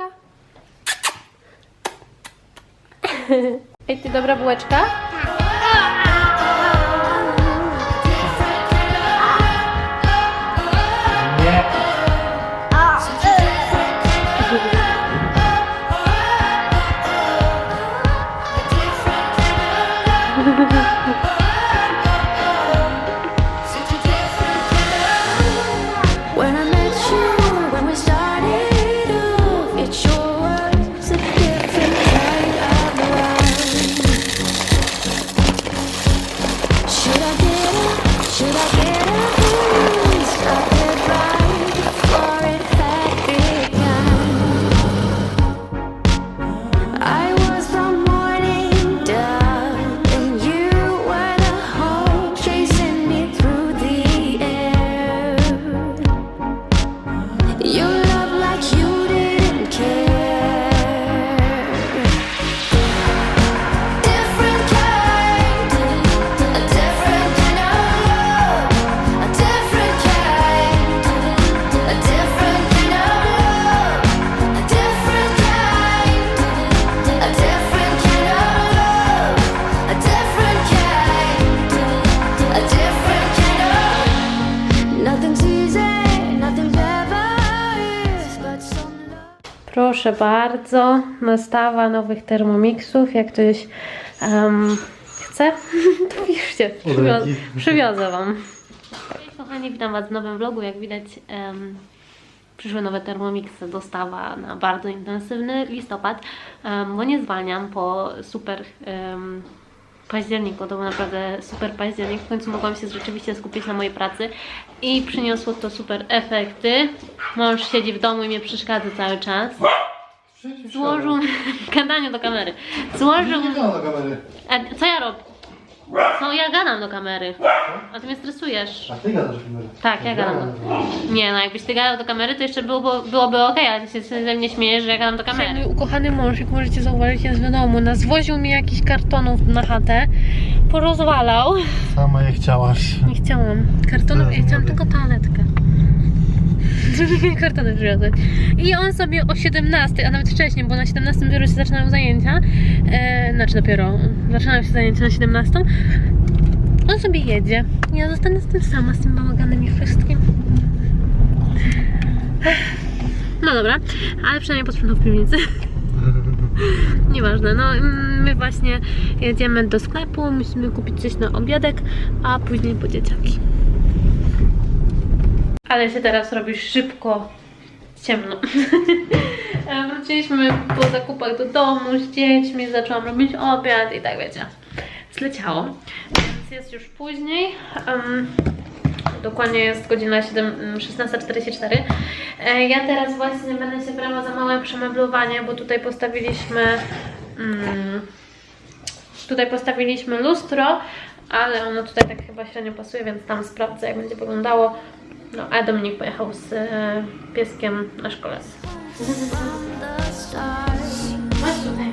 bułeczka. Ej, ty dobra bułeczka? Nie. Should I Proszę bardzo, nastawa nowych Thermomixów. Jak ktoś em, chce, to piszcie. Przywio- Odręki. przywiozę Wam. Cześć kochani, witam Was w nowym vlogu. Jak widać, em, przyszły nowe Thermomixy, dostawa na bardzo intensywny listopad, em, bo nie zwalniam po super em, październiku. To był naprawdę super październik. W końcu mogłam się rzeczywiście skupić na mojej pracy i przyniosło to super efekty. Mąż siedzi w domu i mnie przeszkadza cały czas. Złożył w gadaniu do kamery. Złożył. Nie gadam na kamery. A co ja robię? No ja gadam do kamery. A ty mnie stresujesz. A ty gadasz do kamery. Tak, ja gadam do Nie no, jakbyś ty gadał do kamery, to jeszcze byłoby, byłoby okej, ale ty się ze mnie śmiejesz, że ja gadam do kamery. Mój ukochany mąż, jak możecie zauważyć, jest w domu. Nazwoził mi jakiś kartonów na chatę. Porozwalał. Sama je chciałaś. Nie chciałam kartonów, ja chciałam tylko toaletkę. Kartony przywiozłeś. I on sobie o 17, a nawet wcześniej, bo na 17 dopiero się zaczynają zajęcia. E, znaczy dopiero zaczynają się zajęcia na 17. On sobie jedzie. Ja zostanę z tym sama, z tym bałaganem i wszystkim. No dobra, ale przynajmniej posprzątał w piwnicy. Nieważne, no mm, my właśnie jedziemy do sklepu, musimy kupić coś na obiadek, a później po dzieciaki. Ale się teraz robi szybko ciemno. E, Wróciliśmy po zakupach do domu z dziećmi, zaczęłam robić obiad i tak wiecie, zleciało. Więc jest już później. Em, Dokładnie jest godzina 7 mm, 16.44. E, Ja teraz właśnie będę się brała za małe przemeblowanie, bo tutaj postawiliśmy mm, tutaj postawiliśmy lustro, ale ono tutaj tak chyba średnio pasuje, więc tam sprawdzę jak będzie wyglądało. No, a Dominik pojechał z e, pieskiem na start, Chodź tutaj.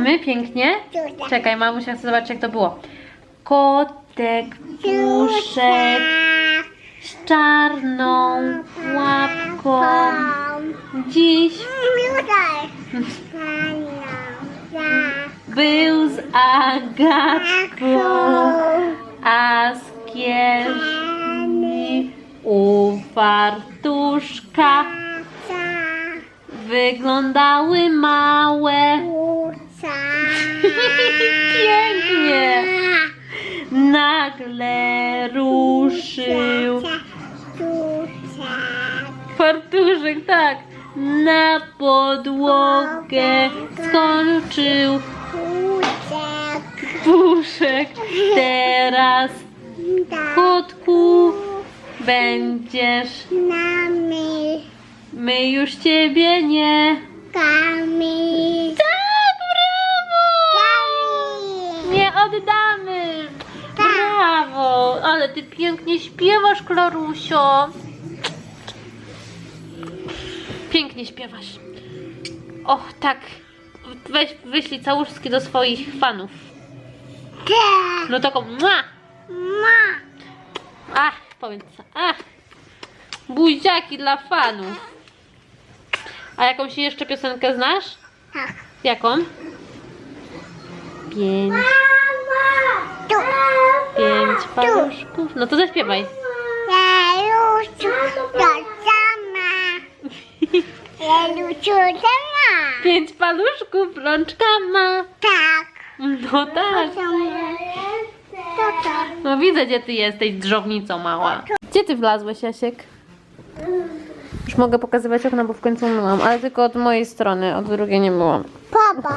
Śpiewamy pięknie? Czekaj, mamusia chce zobaczyć jak to było. Kotek, puszek z czarną łapką. Dziś był z Agatką, a z kieszeni u fartuszka wyglądały małe. Pięknie! Nagle ruszył fartuszek, tak, na podłogę skoczył Puszek, teraz kotku będziesz. Nami, My już ciebie nie. kami, Tak, brawo! kami. Nie oddamy! Brawo! Ale ty pięknie śpiewasz, Klarusio. Pięknie śpiewasz. Och, tak. Weź, wyślij całuszki do swoich fanów. Te, No taką, mua! ma, Ach, powiedz, ach. Buziaki dla fanów. A jakąś jeszcze piosenkę znasz? tak. Jaką? Pięć, pięć paluszków. No to zaśpiewaj. Jeluciu, to sama. Jeluciu, sama. Pięć paluszków, rączka ma. Tak. No tak. No widzę, gdzie ty jesteś, drzownico mała. Gdzie ty wlazłeś, Jasiek? Już mogę pokazywać okna, bo w końcu myłam, ale tylko od mojej strony, od drugiej nie myłam. Papa.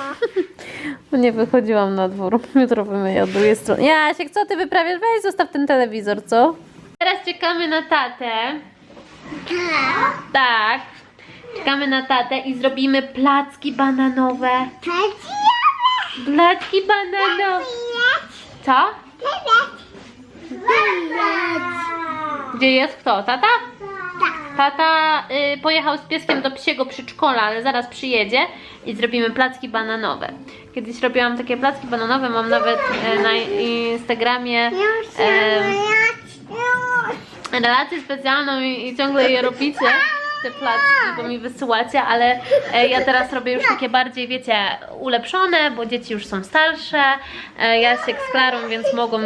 Bo nie wychodziłam na dwór. Jutro wymyję od drugiej strony. Jasiek, co ty wyprawiasz? Weź zostaw ten telewizor, co? Teraz czekamy na tatę. Tak. Tak. Czekamy na tatę i zrobimy placki bananowe. Placki bananowe. Co? Gdzie jest kto? Tata? Tata y, pojechał z pieskiem do psiego przedszkola, ale zaraz przyjedzie i zrobimy placki bananowe. Kiedyś robiłam takie placki bananowe, mam nawet e, na Instagramie e, relację specjalną i, i ciągle je robicie, te placki, bo mi wysyłacie, ale e, ja teraz robię już takie bardziej, wiecie, ulepszone, bo dzieci już są starsze, Jasiek z Klarą, więc mogą,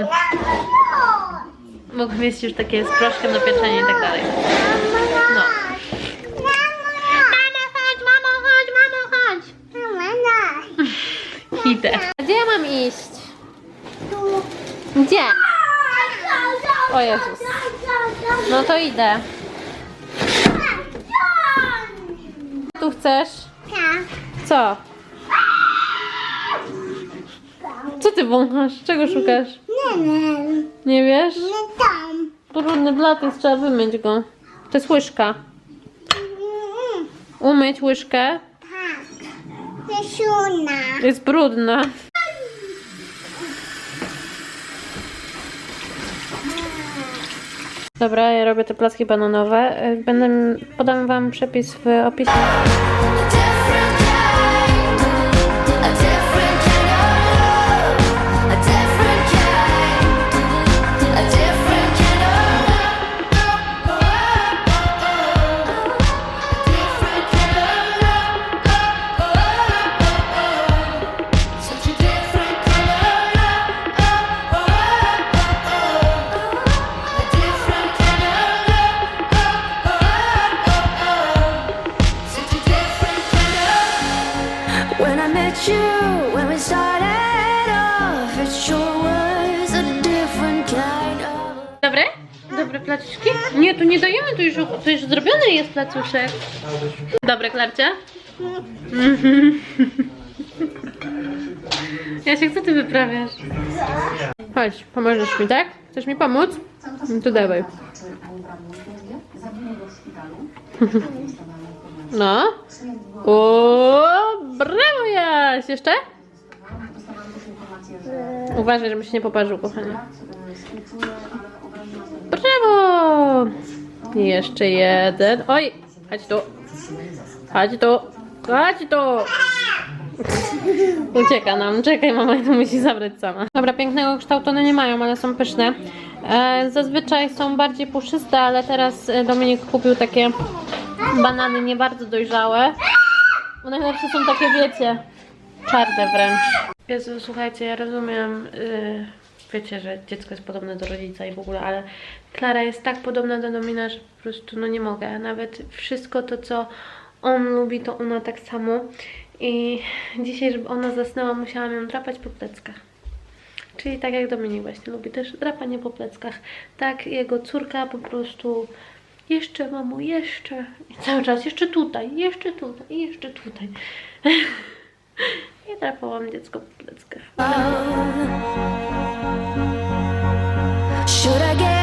mogą mieć już takie z proszkiem do pieczenia i tak dalej. No. Mamo, chodź, mamo, chodź, mamo, chodź. Idę. Gdzie ja mam iść? Gdzie? O Jezus. No to idę. Tu chcesz? Co? Co ty wąchasz? Czego szukasz? Nie wiem. Nie wiesz? Nie tam. Brudny blatek, trzeba wymyć go. To jest łyżka. Umyć łyżkę. Tak. Jesiuna. Jest brudna. Dobra, ja robię te placki bananowe. Y, Będę, podam wam przepis w opisie. When I met you, when we started off, it sure was a different kind of Dobre? Dobre placuszki? Nie, tu nie dajemy, tu już, tu już zrobiony jest placuszek. Dobre, Klarcia? Mhm. Jasiek, co ty wyprawiasz? Chodź, pomożesz mi, tak? Chcesz mi pomóc? No to dawaj. No. O, brawo Jaś! Jeszcze? Uważaj, żeby się nie poparzył, kochanie. Brawo! Jeszcze jeden. Oj! Chodź tu. Chodź tu. Chodź tu. Ucieka nam. Czekaj, mama to musi zabrać sama. Dobra, pięknego kształtu one nie mają, ale są pyszne. E, zazwyczaj są bardziej puszyste, ale teraz e, Dominik kupił takie banany nie bardzo dojrzałe. Bo najlepsze są takie, wiecie, czarne wręcz. Jezu, słuchajcie, ja rozumiem, yy, wiecie, że dziecko jest podobne do rodzica i w ogóle, ale Klara jest tak podobna do Domina, że po prostu no nie mogę. Nawet wszystko to, co on lubi, to ona tak samo. I dzisiaj, żeby ona zasnęła, musiałam ją drapać po pleckach. Czyli tak jak Dominik właśnie lubi też drapanie po pleckach. Tak jego córka po prostu jeszcze mamo, jeszcze. I cały czas jeszcze tutaj, jeszcze tutaj i jeszcze tutaj. I drapałam dziecko po pleckach. Should I get